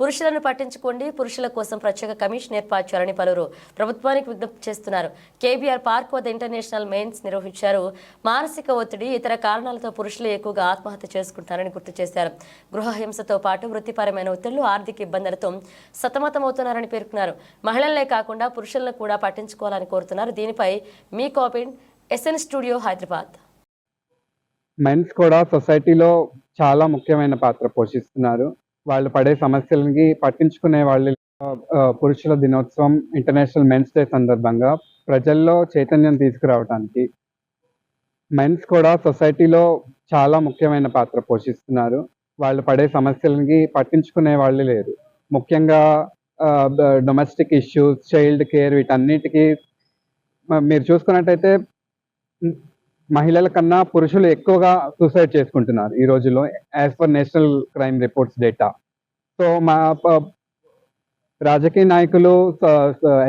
పురుషులను పట్టించుకోండి. పురుషుల కోసం ప్రత్యేక కమిషన్ ఏర్పాటు చేయాలని పలువురు ప్రభుత్వానికి విజ్ఞప్తి చేస్తున్నారు. కేబీఆర్ పార్క్ వద్ద ఇంటర్నేషనల్ మెయిన్స్ నిర్వహించారు. మానసిక ఒత్తిడి ఇతర కారణాలతో పురుషులు ఎక్కువగా ఆత్మహత్య చేసుకుంటారని గుర్తు చేశారు. గృహహింసతో పాటు వృత్తిపరమైన ఒత్తిళ్ళు ఆర్థిక ఇబ్బందులతో సతమతమవుతున్నారని పేర్కొన్నారు. మహిళలే కాకుండా పురుషులను కూడా పట్టించుకోవాలని కోరుతున్నారు. దీనిపై మీ కాపిన్ ఎస్ఎన్ స్టూడియో హైదరాబాద్. మెన్స్ కూడా సొసైటీలో చాలా ముఖ్యమైన పాత్ర పోషిస్తున్నారు. వాళ్ళు పడే సమస్యలకి పట్టించుకునే వాళ్ళు పురుషుల దినోత్సవం ఇంటర్నేషనల్ మెన్స్ డే సందర్భంగా ప్రజల్లో చైతన్యం తీసుకురావడానికి మెన్స్ కూడా సొసైటీలో చాలా ముఖ్యమైన పాత్ర పోషిస్తున్నారు. వాళ్ళు పడే సమస్యలకి పట్టించుకునే వాళ్ళు లేరు. ముఖ్యంగా డొమెస్టిక్ ఇష్యూస్ చైల్డ్ కేర్ వీటన్నిటికీ మీరు చూసుకున్నట్టయితే మహిళల కన్నా పురుషులు ఎక్కువగా సూసైడ్ చేసుకుంటున్నారు ఈ రోజుల్లో as per national crime reports data so మా రాజకీయ నాయకులు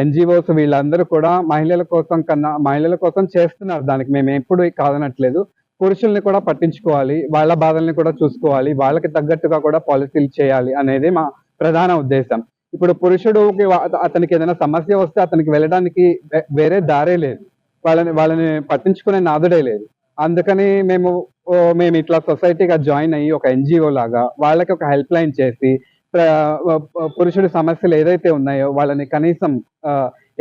ఎన్జిఓస్ వీళ్ళందరూ కూడా మహిళల కోసం కన్నా మహిళల కోసం చేస్తున్నారు. దానికి మేము ఎప్పుడు కాదనట్లేదు. పురుషుల్ని కూడా పట్టించుకోవాలి. వాళ్ళ బాధల్ని కూడా చూసుకోవాలి. వాళ్ళకి తగ్గట్టుగా కూడా పాలసీలు చేయాలి అనేది మా ప్రధాన ఉద్దేశం. ఇప్పుడు పురుషుడుకి అతనికి ఏదైనా సమస్య వస్తే అతనికి వెళ్ళడానికి వేరే దారే లేదు. వాళ్ళని వాళ్ళని పట్టించుకునే నాదుడే లేదు. అందుకని మేము మేము ఇట్లా సొసైటీగా జాయిన్ అయ్యి ఒక ఎన్జిఓ లాగా వాళ్ళకి ఒక హెల్ప్ లైన్ చేసి పురుషుడి సమస్యలు ఏదైతే ఉన్నాయో వాళ్ళని కనీసం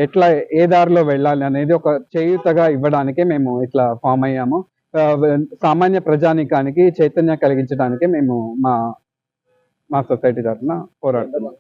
ఎట్లా ఏ దారిలో వెళ్ళాలి అనేది ఒక చేయుతగా ఇవ్వడానికే మేము ఇట్లా ఫామ్ అయ్యాము. సామాన్య ప్రజానికానికి చైతన్యం కలిగించడానికి మేము మా మా సొసైటీ తరఫున పోరాడుతున్నాం.